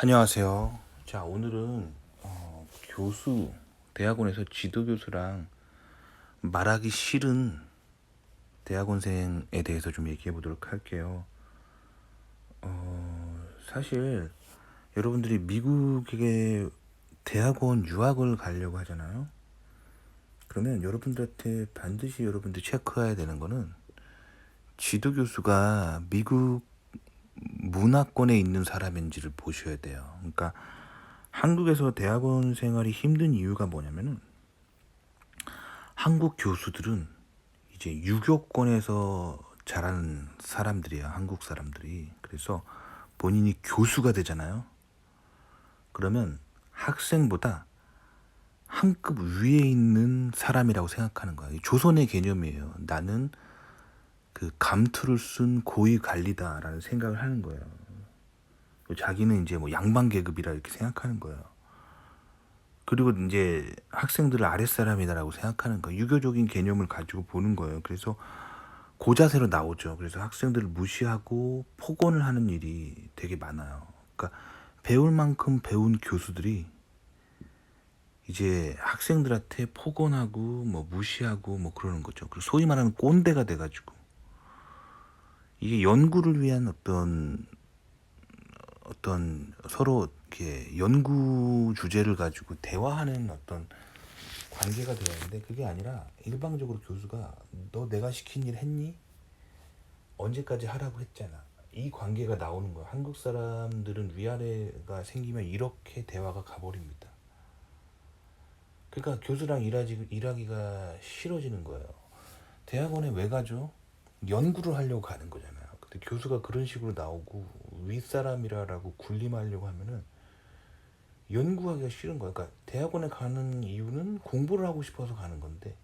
안녕하세요. 자, 오늘은 어, 교수, 대학원에서 지도 교수랑 말하기 싫은 대학원생에 대해서 좀 얘기해 보도록 할게요. 어, 사실 여러분들이 미국에 대학원 유학을 가려고 하잖아요. 그러면 여러분들한테 반드시 여러분들이 체크해야 되는 거는 지도 교수가 미국 문화권에 있는 사람인지를 보셔야 돼요. 그러니까 한국에서 대학원 생활이 힘든 이유가 뭐냐면은 한국 교수들은 이제 유교권에서 자라는 사람들이야. 한국 사람들이. 그래서 본인이 교수가 되잖아요. 그러면 학생보다 한 급 위에 있는 사람이라고 생각하는 거야. 이 조선의 개념이에요. 나는 그 감투를 쓴 고위 관리다라는 생각을 하는 거예요. 자기는 이제 뭐 양반 계급이라 이렇게 생각하는 거예요. 그리고 이제 학생들을 아랫사람이다라고 생각하는 거예요. 유교적인 개념을 가지고 보는 거예요. 그래서 고자세로 나오죠. 그래서 학생들을 무시하고 폭언을 하는 일이 되게 많아요. 그러니까 배울 만큼 배운 교수들이 이제 학생들한테 폭언하고 뭐 무시하고 뭐 그러는 거죠. 그리고 소위 말하는 꼰대가 돼가지고 이게 연구를 위한 어떤 어떤 서로 이렇게 연구 주제를 가지고 대화하는 어떤 관계가 되어야 하는데 그게 아니라 일방적으로 교수가 너 내가 시킨 일 했니? 언제까지 하라고 했잖아. 이 관계가 나오는 거야. 한국 사람들은 위아래가 생기면 이렇게 대화가 가버립니다. 그러니까 교수랑 일하지, 일하기가 싫어지는 거예요. 대학원에 왜 가죠? 연구를 하려고 가는 거잖아요. 근데 교수가 그런 식으로 나오고 윗사람이라고 군림하려고 하면은 연구하기가 싫은 거야. 그러니까 대학원에 가는 이유는 공부를 하고 싶어서 가는 건데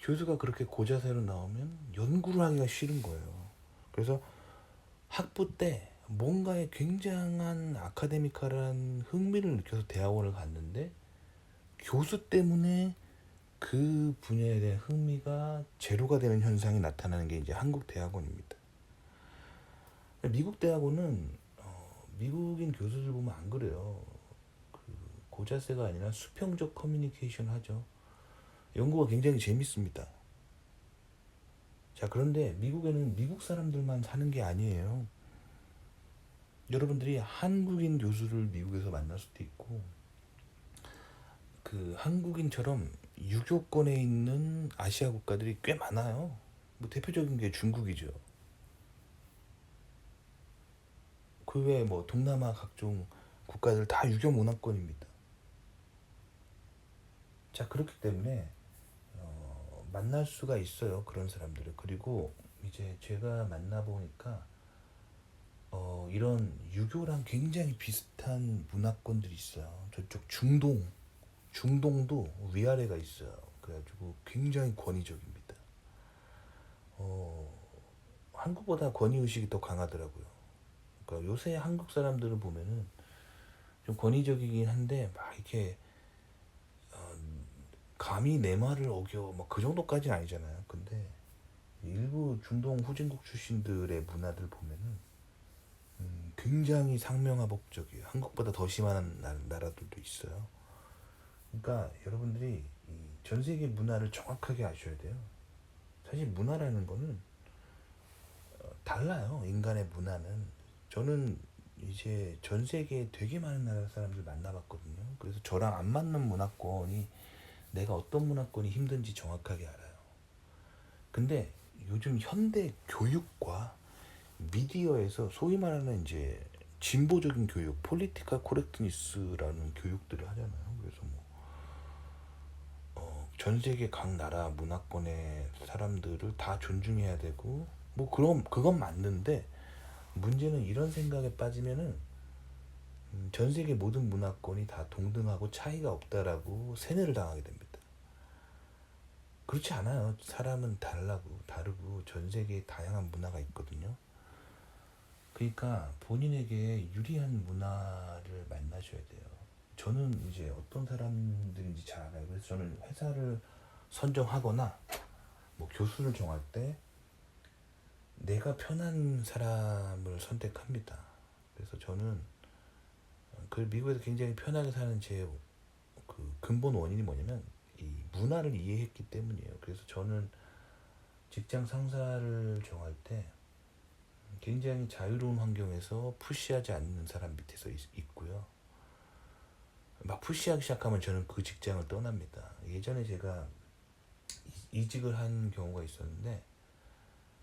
교수가 그렇게 고자세로 나오면 연구를 하기가 싫은 거예요. 그래서 학부 때 뭔가에 굉장한 아카데미컬한 흥미를 느껴서 대학원을 갔는데 교수 때문에 그 분야에 대한 흥미가 제로가 되는 현상이 나타나는 게 이제 한국 대학원입니다. 미국 대학원은 어, 미국인 교수들 보면 안 그래요. 그 고자세가 아니라 수평적 커뮤니케이션 하죠. 연구가 굉장히 재밌습니다. 자, 그런데 미국에는 미국 사람들만 사는 게 아니에요. 여러분들이 한국인 교수를 미국에서 만날 수도 있고, 그 한국인처럼 유교권에 있는 아시아 국가들이 꽤 많아요. 뭐 대표적인 게 중국이죠. 그 외에 뭐 동남아 각종 국가들 다 유교 문화권입니다. 자 그렇기 때문에 어, 만날 수가 있어요 그런 사람들을 그리고 이제 제가 만나 보니까 어, 이런 유교랑 굉장히 비슷한 문화권들이 있어요. 저쪽 중동 중동도 위아래가 있어요. 그래가지고 굉장히 권위적입니다. 어, 한국보다 권위 의식이 더 강하더라고요. 그러니까 요새 한국 사람들을 보면은 좀 권위적이긴 한데 막 이렇게 어, 감히 내 말을 어겨 막 그 정도까지는 아니잖아요. 근데 일부 중동 후진국 출신들의 문화들 보면은 음, 굉장히 상명하복적이에요. 한국보다 더 심한 나- 나라들도 있어요. 그러니까 여러분들이 이전 세계 문화를 정확하게 아셔야 돼요. 사실 문화라는 거는 어, 달라요. 인간의 문화는 저는 이제 전 세계에 되게 많은 나라 사람들 만나봤거든요. 그래서 저랑 안 맞는 문화권이 내가 어떤 문화권이 힘든지 정확하게 알아요. 근데 요즘 현대 교육과 미디어에서 소위 말하는 이제 진보적인 교육, 폴리티컬 코렉트니스라는 교육들을 하잖아요. 그래서 전 세계 각 나라 문화권의 사람들을 다 존중해야 되고, 뭐, 그럼, 그건 맞는데, 문제는 이런 생각에 빠지면은, 음, 전 세계 모든 문화권이 다 동등하고 차이가 없다라고 세뇌를 당하게 됩니다. 그렇지 않아요. 사람은 달라고, 다르고, 전 세계에 다양한 문화가 있거든요. 그러니까 본인에게 유리한 문화를 만나셔야 돼요. 저는 이제 어떤 사람들인지 잘 알아요. 그래서 저는 회사를 선정하거나 뭐 교수를 정할 때 내가 편한 사람을 선택합니다. 그래서 저는 그 미국에서 굉장히 편하게 사는 제 그 근본 원인이 뭐냐면 이 문화를 이해했기 때문이에요. 그래서 저는 직장 상사를 정할 때 굉장히 자유로운 환경에서 푸시하지 않는 사람 밑에서 있, 있고요. 막 푸시하기 시작하면 저는 그 직장을 떠납니다. 예전에 제가 이- 이직을 한 경우가 있었는데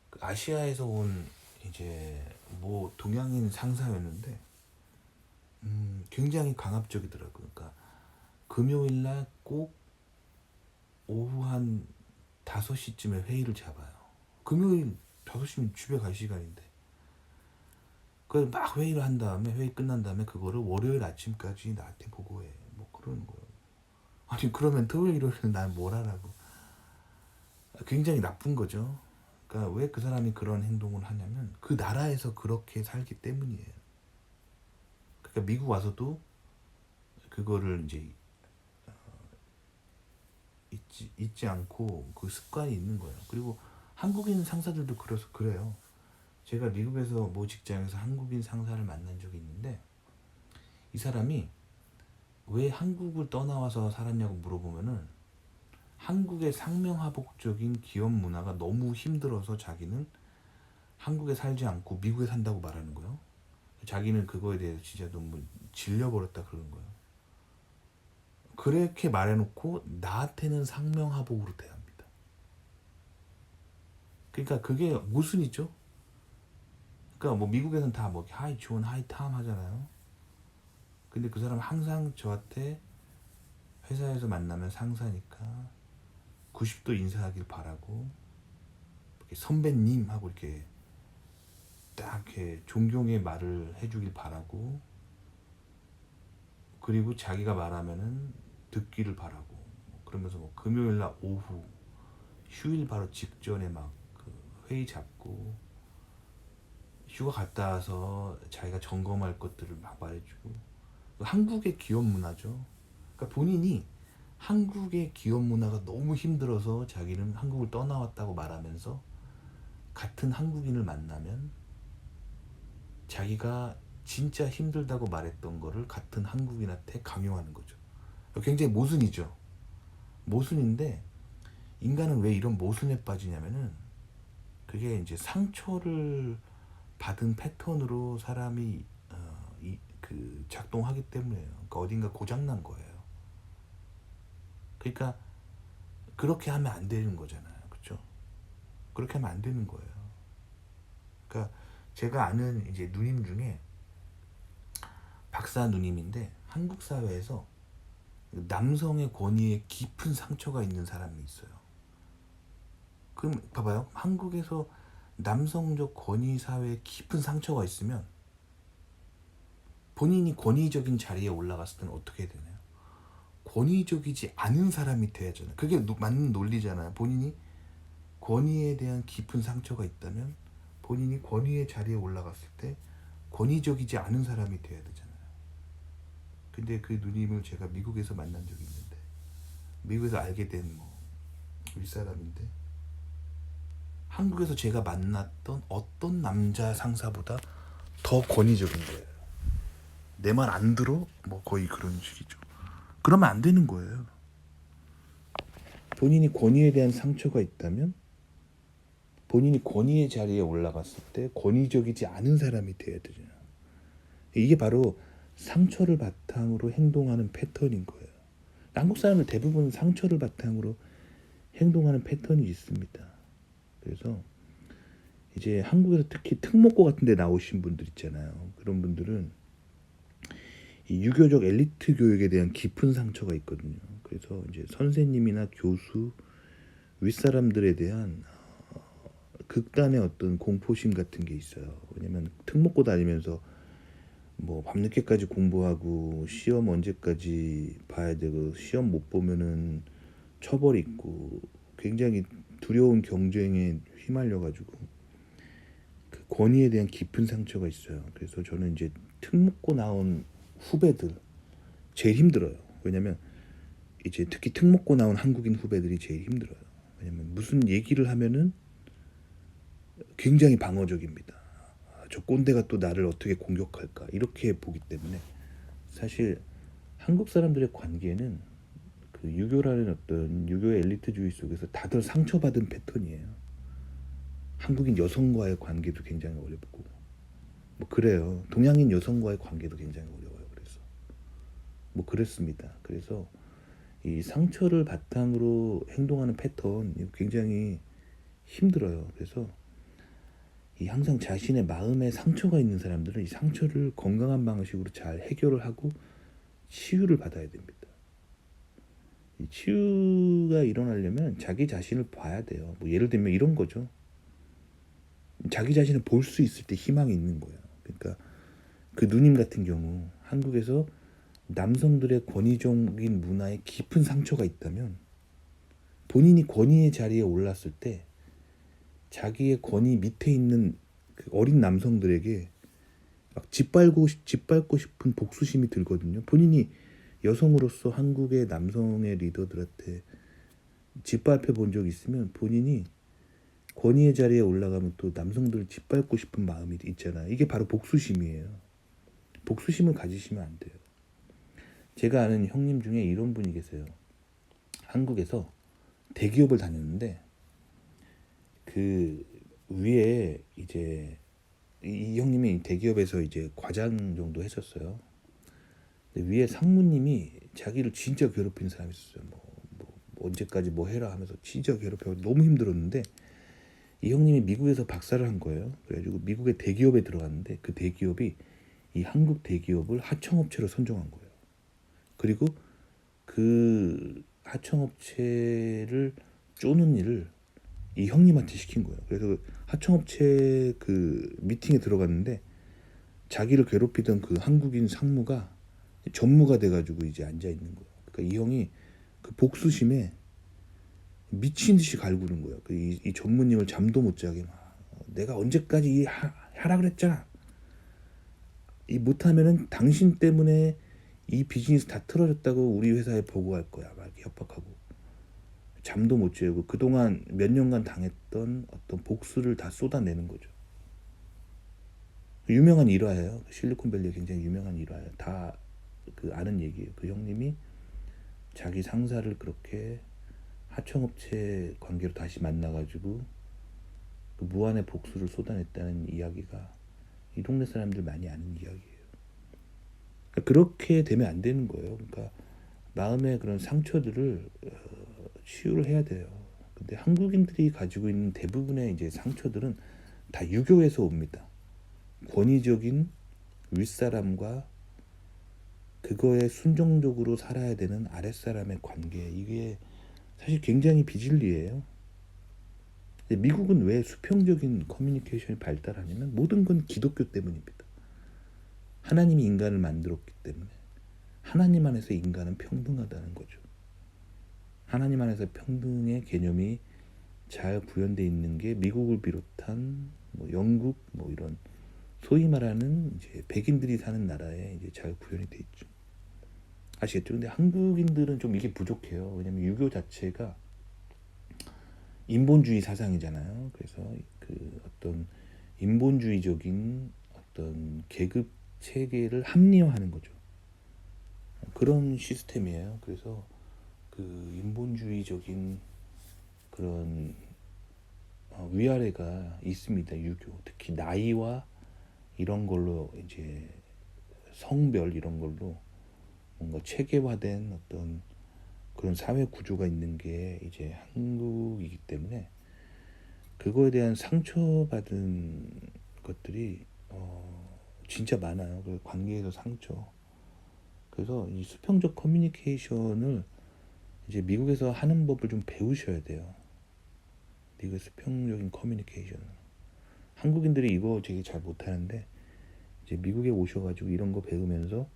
그 아시아에서 온 이제 뭐 동양인 상사였는데 음, 굉장히 강압적이더라고요. 그러니까 금요일 날 꼭 오후 한 5시쯤에 회의를 잡아요. 금요일 5시면 집에 갈 시간인데. 그걸 막 회의를 한 다음에 회의 끝난 다음에 그거를 월요일 아침까지 나한테 보고해. 뭐 그러는 거예요. 아니 그러면 토요일 일요일은 난뭘 하라고. 굉장히 나쁜 거죠. 그러니까 왜 그 사람이 그런 행동을 하냐면 그 나라에서 그렇게 살기 때문이에요. 그러니까 미국 와서도 그거를 이제 어, 잊지, 잊지 않고 그 습관이 있는 거예요. 그리고 한국인 상사들도 그래서 그래요. 제가 미국에서 모 직장에서 한국인 상사를 만난 적이 있는데 이 사람이 왜 한국을 떠나와서 살았냐고 물어보면은 한국의 상명하복적인 기업 문화가 너무 힘들어서 자기는 한국에 살지 않고 미국에 산다고 말하는 거예요. 자기는 그거에 대해서 진짜 너무 질려버렸다 그러는 거예요. 그렇게 말해놓고 나한테는 상명하복으로 대합니다. 그러니까 그게 모순이죠. 그러니까 뭐 미국에서는 다 뭐 하이 좋은 하이 탐 하잖아요. 근데 그 사람 은 항상 저한테 회사에서 만나면 상사니까 90도 인사하길 바라고 이렇게 선배님 하고 이렇게 딱 이렇게 존경의 말을 해주길 바라고 그리고 자기가 말하면은 듣기를 바라고 그러면서 뭐 금요일 날 오후 휴일 바로 직전에 막 그 회의 잡고 휴가 갔다 와서 자기가 점검할 것들을 막 말해주고 한국의 기업 문화죠. 그러니까 본인이 한국의 기업 문화가 너무 힘들어서 자기는 한국을 떠나왔다고 말하면서 같은 한국인을 만나면 자기가 진짜 힘들다고 말했던 거를 같은 한국인한테 강요하는 거죠. 굉장히 모순이죠. 모순인데 인간은 왜 이런 모순에 빠지냐면은 그게 이제 상처를 받은 패턴으로 사람이 어, 이, 그 작동하기 때문에요. 그러니까 어딘가 고장난 거예요. 그러니까 그렇게 하면 안 되는 거잖아요. 그렇죠? 그렇게 하면 안 되는 거예요. 그러니까 제가 아는 이제 누님 중에 박사 누님인데 한국 사회에서 남성의 권위에 깊은 상처가 있는 사람이 있어요. 그럼 봐봐요. 한국에서 남성적 권위 사회에 깊은 상처가 있으면 본인이 권위적인 자리에 올라갔을 때는 어떻게 되나요? 권위적이지 않은 사람이 돼야잖아요. 그게 노- 맞는 논리잖아요. 본인이 권위에 대한 깊은 상처가 있다면 본인이 권위의 자리에 올라갔을 때 권위적이지 않은 사람이 돼야 되잖아요. 근데 그 누님을 제가 미국에서 만난 적이 있는데 미국에서 알게 된 뭐 윗사람인데 한국에서 제가 만났던 어떤 남자 상사보다 더 권위적인 거예요. 내 말 안 들어? 뭐 거의 그런 식이죠. 그러면 안 되는 거예요. 본인이 권위에 대한 상처가 있다면 본인이 권위의 자리에 올라갔을 때 권위적이지 않은 사람이 돼야 되잖아요. 이게 바로 상처를 바탕으로 행동하는 패턴인 거예요. 한국 사람들 대부분 상처를 바탕으로 행동하는 패턴이 있습니다. 그래서 이제 한국에서 특히 특목고 같은 데 나오신 분들 있잖아요. 그런 분들은 이 유교적 엘리트 교육에 대한 깊은 상처가 있거든요. 그래서 이제 선생님이나 교수 윗사람들에 대한 어, 극단의 어떤 공포심 같은 게 있어요. 왜냐면 특목고 다니면서 뭐 밤늦게까지 공부하고 시험 언제까지 봐야 되고 시험 못 보면은 처벌 있고 굉장히 두려운 경쟁에 휘말려 가지고 그 권위에 대한 깊은 상처가 있어요. 그래서 저는 이제 특목고 나온 후배들 제일 힘들어요. 왜냐면 이제 특히 특목고 나온 한국인 후배들이 제일 힘들어요. 왜냐면 무슨 얘기를 하면은 굉장히 방어적입니다. 아, 저 꼰대가 또 나를 어떻게 공격할까 이렇게 보기 때문에 사실 한국 사람들의 관계는 그 유교라는 어떤 유교의 엘리트주의 속에서 다들 상처받은 패턴이에요. 한국인 여성과의 관계도 굉장히 어렵고 뭐 그래요. 동양인 여성과의 관계도 굉장히 어려워요. 그래서 뭐 그랬습니다. 그래서 이 상처를 바탕으로 행동하는 패턴 굉장히 힘들어요. 그래서 이 항상 자신의 마음에 상처가 있는 사람들은 이 상처를 건강한 방식으로 잘 해결을 하고 치유를 받아야 됩니다. 이 치유가 일어나려면 자기 자신을 봐야 돼요. 뭐 예를 들면 이런 거죠. 자기 자신을 볼 수 있을 때 희망이 있는 거예요. 그러니까 그 누님 같은 경우 한국에서 남성들의 권위적인 문화에 깊은 상처가 있다면 본인이 권위의 자리에 올랐을 때 자기의 권위 밑에 있는 그 어린 남성들에게 막 짓밟고 싶- 짓밟고 싶은 복수심이 들거든요. 본인이 여성으로서 한국의 남성의 리더들한테 짓밟혀 본 적이 있으면 본인이 권위의 자리에 올라가면 또 남성들을 짓밟고 싶은 마음이 있잖아요. 이게 바로 복수심이에요. 복수심을 가지시면 안 돼요. 제가 아는 형님 중에 이런 분이 계세요. 한국에서 대기업을 다녔는데 그 위에 이제 이, 이 형님이 대기업에서 이제 과장 정도 했었어요. 위에 상무님이 자기를 진짜 괴롭힌 사람이 있었어요. 뭐, 뭐, 뭐 언제까지 뭐 해라 하면서 진짜 괴롭혀 너무 힘들었는데 이 형님이 미국에서 박사를 한 거예요. 그래가지고 미국의 대기업에 들어갔는데 그 대기업이 이 한국 대기업을 하청업체로 선정한 거예요. 그리고 그 하청업체를 쪼는 일을 이 형님한테 시킨 거예요. 그래서 하청업체 그 미팅에 들어갔는데 자기를 괴롭히던 그 한국인 상무가 전무가 돼가지고 이제 앉아 있는 거예요. 그러니까 이 형이 그 복수심에 미친 듯이 갈구는 거예요. 그 이, 이 전무님을 잠도 못 자게 막 내가 언제까지 이 하, 하라 그랬잖아. 이 못하면은 당신 때문에 이 비즈니스 다 틀어졌다고 우리 회사에 보고할 거야. 막 협박하고 잠도 못 재고 그동안 몇 년간 당했던 어떤 복수를 다 쏟아내는 거죠. 유명한 일화예요. 실리콘밸리에 굉장히 유명한 일화예요. 다 그 아는 얘기예요. 그 형님이 자기 상사를 그렇게 하청업체 관계로 다시 만나가지고 그 무한의 복수를 쏟아냈다는 이야기가 이 동네 사람들 많이 아는 이야기예요. 그러니까 그렇게 되면 안 되는 거예요. 그러니까 마음의 그런 상처들을 어, 치유를 해야 돼요. 근데 한국인들이 가지고 있는 대부분의 이제 상처들은 다 유교에서 옵니다. 권위적인 윗사람과 그거에 순종적으로 살아야 되는 아랫사람의 관계 이게 사실 굉장히 비진리예요. 미국은 왜 수평적인 커뮤니케이션이 발달하냐면 모든 건 기독교 때문입니다. 하나님이 인간을 만들었기 때문에 하나님 안에서 인간은 평등하다는 거죠. 하나님 안에서 평등의 개념이 잘 구현되어 있는 게 미국을 비롯한 뭐 영국 뭐 이런 소위 말하는 이제 백인들이 사는 나라에 이제 잘 구현이 돼 있죠. 아시겠죠? 근데 한국인들은 좀 이게 부족해요. 왜냐면 유교 자체가 인본주의 사상이잖아요. 그래서 그 어떤 인본주의적인 어떤 계급 체계를 합리화하는 거죠. 그런 시스템이에요. 그래서 그 인본주의적인 그런 어, 위아래가 있습니다. 유교 특히 나이와 이런 걸로 이제 성별 이런 걸로 뭔가 체계화된 어떤 그런 사회 구조가 있는 게 이제 한국이기 때문에 그거에 대한 상처받은 것들이 어 진짜 많아요. 그 관계에서 상처. 그래서 이 수평적 커뮤니케이션을 이제 미국에서 하는 법을 좀 배우셔야 돼요. 미국의 수평적인 커뮤니케이션. 한국인들이 이거 되게 잘 못하는데 이제 미국에 오셔가지고 이런 거 배우면서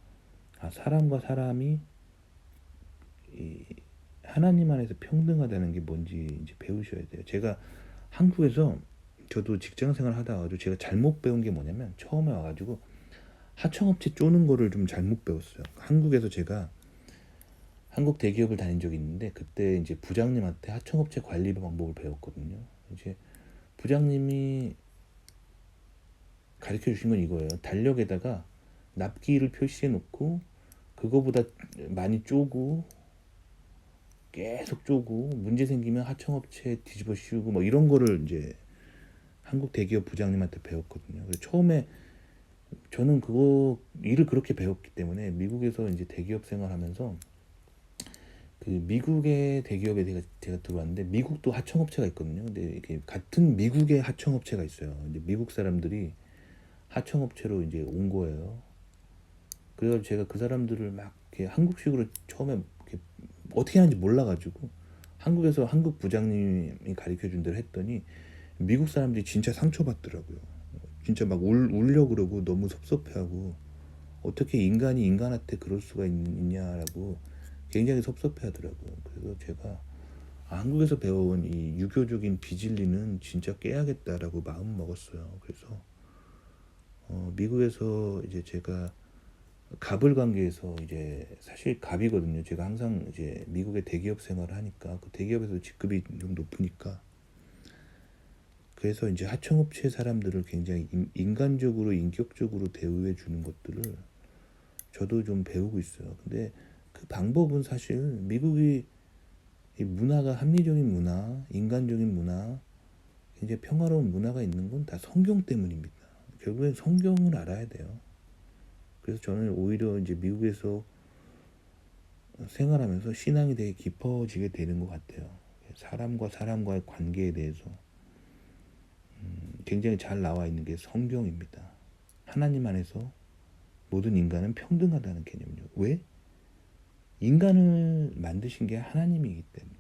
아 사람과 사람이 이 하나님 안에서 평등하다는 게 뭔지 이제 배우셔야 돼요. 제가 한국에서 저도 직장 생활 하다 가지고 제가 잘못 배운 게 뭐냐면 처음에 와가지고 하청업체 쪼는 거를 좀 잘못 배웠어요. 한국에서 제가 한국 대기업을 다닌 적이 있는데 그때 이제 부장님한테 하청업체 관리 방법을 배웠거든요. 이제 부장님이 가르쳐 주신 건 이거예요. 달력에다가 납기를 표시해 놓고 그거보다 많이 쪼고 계속 쪼고 문제 생기면 하청업체 뒤집어 씌우고 뭐 이런 거를 이제 한국 대기업 부장님한테 배웠거든요. 처음에 저는 그거 일을 그렇게 배웠기 때문에 미국에서 이제 대기업 생활하면서 그 미국의 대기업에 제가, 제가 들어왔는데 미국도 하청업체가 있거든요. 근데 이렇게 같은 미국의 하청업체가 있어요. 이제 미국 사람들이 하청업체로 이제 온 거예요. 그래서 제가 그 사람들을 막 한국식으로 처음에 어떻게 하는지 몰라가지고 한국에서 한국 부장님이 가르쳐 준 대로 했더니 미국 사람들이 진짜 상처받더라고요. 진짜 막 울, 울려 그러고 너무 섭섭해하고 어떻게 인간이 인간한테 그럴 수가 있, 있냐라고 굉장히 섭섭해하더라고요. 그래서 제가 아, 한국에서 배워온 이 유교적인 비진리는 진짜 깨야겠다라고 마음 먹었어요. 그래서 어, 미국에서 이제 제가 갑을 관계에서 이제 사실 갑이거든요. 제가 항상 이제 미국의 대기업 생활을 하니까 그 대기업에서 직급이 좀 높으니까 그래서 이제 하청업체 사람들을 굉장히 인, 인간적으로 인격적으로 대우해 주는 것들을 저도 좀 배우고 있어요. 근데 그 방법은 사실 미국이 이 문화가 합리적인 문화, 인간적인 문화, 굉장히 평화로운 문화가 있는 건 다 성경 때문입니다. 결국엔 성경을 알아야 돼요. 그래서 저는 오히려 이제 미국에서 생활하면서 신앙이 되게 깊어지게 되는 것 같아요. 사람과 사람과의 관계에 대해서 음, 굉장히 잘 나와 있는 게 성경입니다. 하나님 안에서 모든 인간은 평등하다는 개념이죠. 왜? 인간을 만드신 게 하나님이기 때문에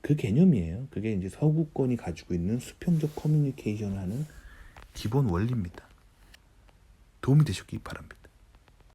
그 개념이에요. 그게 이제 서구권이 가지고 있는 수평적 커뮤니케이션을 하는 기본 원리입니다. 도움이 되셨기 바랍니다.